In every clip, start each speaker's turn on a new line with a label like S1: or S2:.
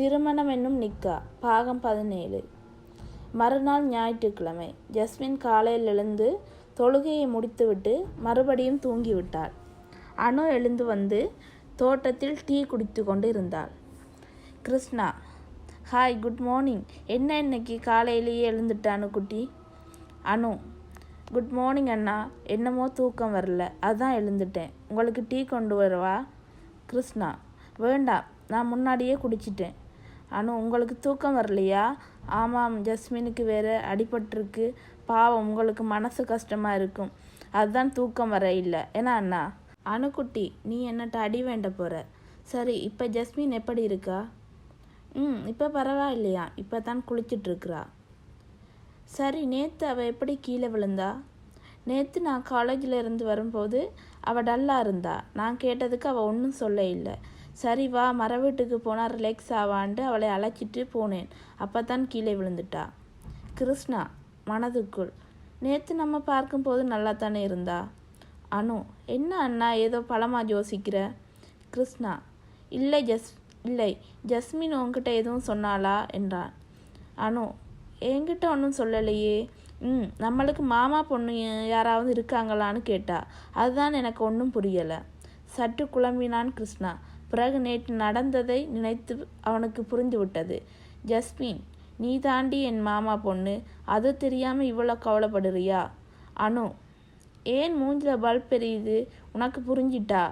S1: திருமணம் என்னும் நிக்கா பாகம் பதினேழு. மறுநாள் ஞாயிற்றுக்கிழமை ஜஸ்மின் காலையில் எழுந்து தொழுகையை முடித்துவிட்டு மறுபடியும் தூங்கிவிட்டாள். அணு எழுந்து வந்து தோட்டத்தில் டீ குடித்து கொண்டு இருந்தாள் கிருஷ்ணா ஹாய் குட் மார்னிங். என்ன இன்னைக்கு காலையிலேயே எழுந்துட்ட அணுக்குட்டி அணு குட் மார்னிங் அண்ணா. என்னமோ தூக்கம் வரல. அதான் எழுந்துட்டேன். உங்களுக்கு டீ கொண்டு வரவா? கிருஷ்ணா வேண்டாம். நான் முன்னாடியே குடிச்சிட்டேன். அனு உங்களுக்கு தூக்கம் வரலையா? ஆமாம் ஜஸ்மினுக்கு வேறு அடிபட்டிருக்கு. பாவம் உங்களுக்கு மனசு கஷ்டமாக இருக்கும். அதுதான் தூக்கம் வர இல்லை. ஏன்னா அண்ணா? அணுக்குட்டி நீ என்னட்ட அடி வேண்ட போகிற சரி இப்போ ஜஸ்மின் எப்படி இருக்கா? ம் இப்போ பரவாயில்லையா? இப்போ தான் குளிச்சிட்ருக்குறா. சரி நேற்று அவள் எப்படி கீழே விழுந்தா? நேற்று நான் காலேஜில் இருந்து வரும்போது அவள் டல்லாக இருந்தா. நான் கேட்டதுக்கு அவள் ஒன்றும் சொல்ல இல்லை. சரி வா மர வீட்டுக்கு போனால் ரிலாக்ஸ் ஆவான்ட்டு அவளை அழைச்சிட்டு போனேன். அப்போ தான் கீழே விழுந்துட்டா. கிருஷ்ணா மனதுக்குள் நேற்று நம்ம பார்க்கும்போது நல்லா தானே இருந்தா? அனு என்ன அண்ணா ஏதோ பழமாக யோசிக்கிற? கிருஷ்ணா இல்லை ஜஸ் இல்லை ஜஸ்மின் உங்ககிட்ட எதுவும் சொன்னாளா? என்றான். அனு என்கிட்ட ஒன்றும் சொல்லலையே. ம் நம்மளுக்கு மாமா பொண்ணு யாராவது இருக்காங்களான்னு கேட்டா. அதுதான் எனக்கு ஒன்றும் புரியலை. சற்று குழம்பினான் கிருஷ்ணா. பிறகு நேற்று நடந்ததை நினைத்து அவனுக்கு புரிந்துவிட்டது. ஜஸ்மின் நீ தாண்டி என் மாமா பொண்ணு. அது தெரியாமல் இவ்வளோ கவலைப்படுறியா? அனு ஏன் மூஞ்சில் பல்ப் எரியுது உனக்கு புரிஞ்சிட்டா?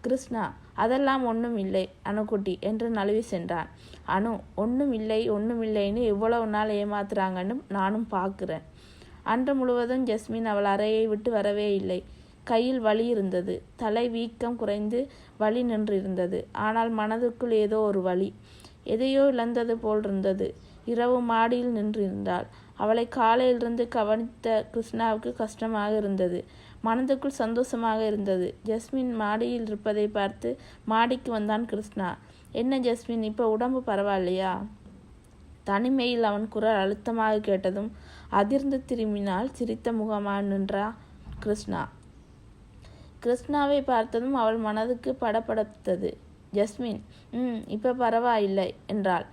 S1: கிருஷ்ணா அதெல்லாம் ஒன்றும் இல்லை அணுக்குட்டி என்று நழுவி சென்றான். அனு ஒன்றும் இல்லை ஒன்றும் இல்லைன்னு எவ்வளவு நாள் ஏமாத்துறாங்கன்னு நானும் பார்க்குறேன் அன்று முழுவதும் ஜஸ்மின் அவள் அறையை விட்டு வரவே இல்லை. கையில் வலி இருந்தது. தலை வீக்கம் குறைந்து வலி நின்றிருந்தது. ஆனால் மனதுக்குள் ஏதோ ஒரு வலி. எதையோ இழந்தது போல் இருந்தது இரவு மாடியில் நின்றிருந்தாள். அவளை காலையிலிருந்து கவனித்த கிருஷ்ணாவுக்கு கஷ்டமாக இருந்தது. மனதுக்குள் சந்தோஷமாக இருந்தது. ஜஸ்மின் மாடியில் இருப்பதை பார்த்து மாடிக்கு வந்தான் கிருஷ்ணா. என்ன ஜஸ்மின் இப்போ உடம்பு பரவாயில்லையா? தனிமையில் அவன் குரல் அழுத்தமாக கேட்டதும் அதிர்ந்து திரும்பினால் சிரித்த முகமாக நின்றா கிருஷ்ணா. கிருஷ்ணாவை பார்த்ததும் அவள் மனதுக்கு படப்படுத்தது ஜஸ்மின் ம் இப்போ பரவாயில்லை என்றாள்.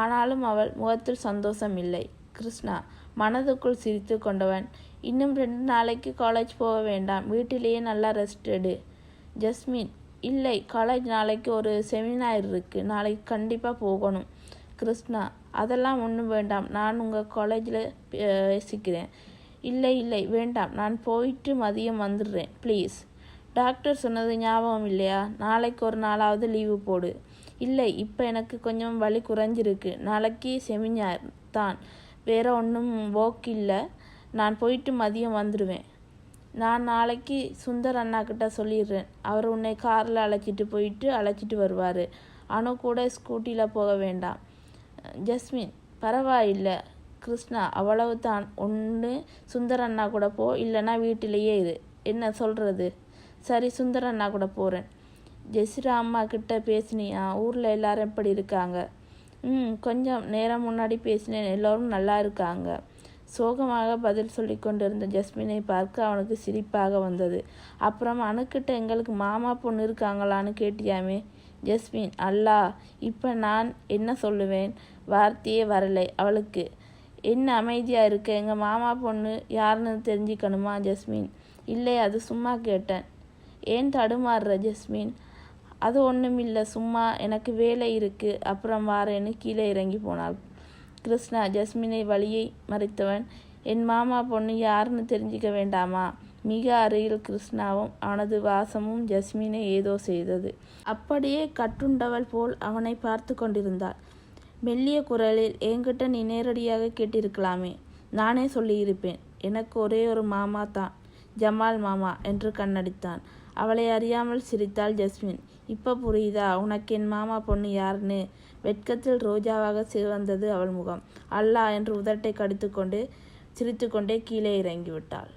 S1: ஆனாலும் அவள் முகத்தில் சந்தோஷம் இல்லை. கிருஷ்ணா மனதுக்குள் சிரித்து கொண்டவன். இன்னும் ரெண்டு நாளைக்கு காலேஜ் போக வேண்டாம். வீட்டிலேயே நல்லா ரெஸ்ட் எடு. ஜஸ்மின் இல்லை. காலேஜ் நாளைக்கு ஒரு செமினார் இருக்குது நாளைக்கு கண்டிப்பாக போகணும். கிருஷ்ணா அதெல்லாம் ஒன்றும் வேண்டாம். நான் உங்கள் காலேஜில் பேசிக்கிறேன். இல்லை இல்லை வேண்டாம் நான் போயிட்டு மதியம் வந்துடுறேன் ப்ளீஸ் டாக்டர் சொன்னது ஞாபகம் இல்லையா? நாளைக்கு ஒரு நாளாவது லீவு போடு. இல்லை இப்போ எனக்கு கொஞ்சம் வலி குறைஞ்சிருக்கு நாளைக்கு செமினார் தான் வேற ஒன்றும் வோக் இல்லை நான் போயிட்டு மதியம் வந்துடுவேன். நான் நாளைக்கு சுந்தர் அண்ணா கிட்ட சொல்லிடுறேன் அவர் உன்னை காரில் அழைச்சிட்டு போயிட்டு அழைச்சிட்டு வருவார் அணு கூட ஸ்கூட்டியில் போக வேண்டாம். ஜஸ்மின் பரவாயில்லை கிருஷ்ணா அவ்வளவு தான். ஒன்று சுந்தர அண்ணா கூட போ இல்லைன்னா வீட்டிலேயே இது என்ன சொல்கிறது சரி சுந்தரண்ணா கூட போகிறேன் ஜெசிரா அம்மா கிட்ட பேசினியா? ஊரில் எல்லாரும் எப்படி இருக்காங்க? ம் கொஞ்சம் நேரம் முன்னாடி பேசினேன். எல்லோரும் நல்லா இருக்காங்க. சோகமாக பதில் சொல்லி கொண்டிருந்த ஜஸ்மினை பார்க்க அவனுக்கு சிரிப்பாக வந்தது. அப்புறம் அணுக்கிட்ட எங்களுக்கு மாமா பொண்ணு இருக்காங்களான்னு கேட்டியாமே? ஜஸ்மின் அல்லா இப்போ நான் என்ன சொல்லுவேன்? வார்த்தையே வரலை அவளுக்கு. என்ன அமைதியாக இருக்க? எங்கள் மாமா பொண்ணு யாருன்னு தெரிஞ்சுக்கணுமா ஜஸ்மின்? இல்லை அது சும்மா கேட்டேன். ஏன் தடுமாறுற ஜஸ்மின்? அது ஒன்றும் இல்லை சும்மா எனக்கு வேலை இருக்குது அப்புறம் வாரேன்னு கீழே இறங்கி போனாள். கிருஷ்ணா ஜஸ்மினை வழியை மறைத்தவன். என் மாமா பொண்ணு யாருன்னு தெரிஞ்சிக்க வேண்டாமா? மிக அருகில் கிருஷ்ணாவும் அவனது வாசமும் ஜஸ்மினை ஏதோ செய்தது. அப்படியே கட்டுண்டவள் போல் அவனை பார்த்து கொண்டிருந்தாள். மெல்லிய குரலில் என்கிட்ட நீ நேரடியாக கேட்டிருக்கலாமே. நானே சொல்லியிருப்பேன். எனக்கு ஒரே ஒரு மாமா தான் ஜமால் மாமா என்று கண்ணடித்தான். அவளை அறியாமல் சிரித்தாள் ஜஸ்மின். இப்போ புரியுதா? உனக்கு என் மாமா பொண்ணு யாருன்னு? வெட்கத்தில் ரோஜாவாக சிவந்தது அவள் முகம். அல்லா என்று உதட்டை கடித்துக்கொண்டு சிரித்துக்கொண்டே கீழே இறங்கிவிட்டாள்.